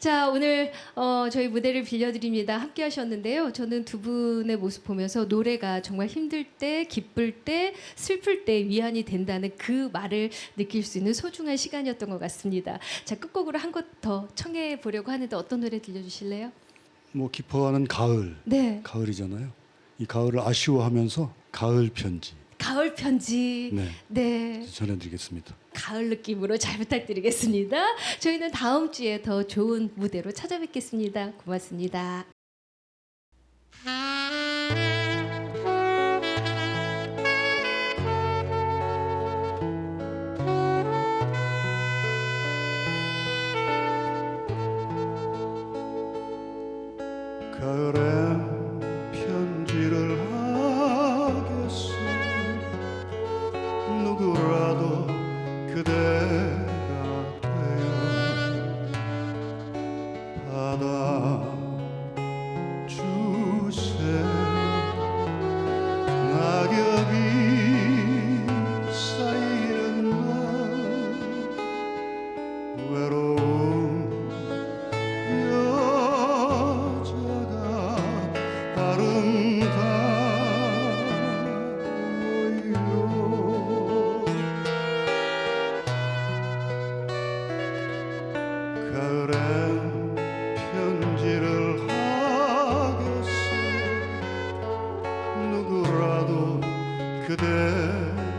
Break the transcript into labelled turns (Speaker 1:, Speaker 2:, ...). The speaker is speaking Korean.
Speaker 1: 자 오늘 어, 저희 무대를 빌려드립니다. 함께 하셨는데요. 저는 두 분의 모습 보면서 노래가 정말 힘들 때, 기쁠 때, 슬플 때 위안이 된다는 그 말을 느낄 수 있는 소중한 시간이었던 것 같습니다. 자 끝곡으로 한 곡 더 청해 보려고 하는데 어떤 노래 들려주실래요?
Speaker 2: 뭐 기뻐하는 가을,
Speaker 1: 네,
Speaker 2: 가을이잖아요. 이 가을을 아쉬워하면서 가을 편지
Speaker 1: 가을 편지.
Speaker 2: 네,
Speaker 1: 네.
Speaker 2: 전해드리겠습니다.
Speaker 1: 가을 느낌으로 잘 부탁드리겠습니다. 저희는 다음 주에 더 좋은 무대로 찾아뵙겠습니다. 고맙습니다.
Speaker 2: 가을엔 누구라도 그대가 되어 받아 누구라도 그대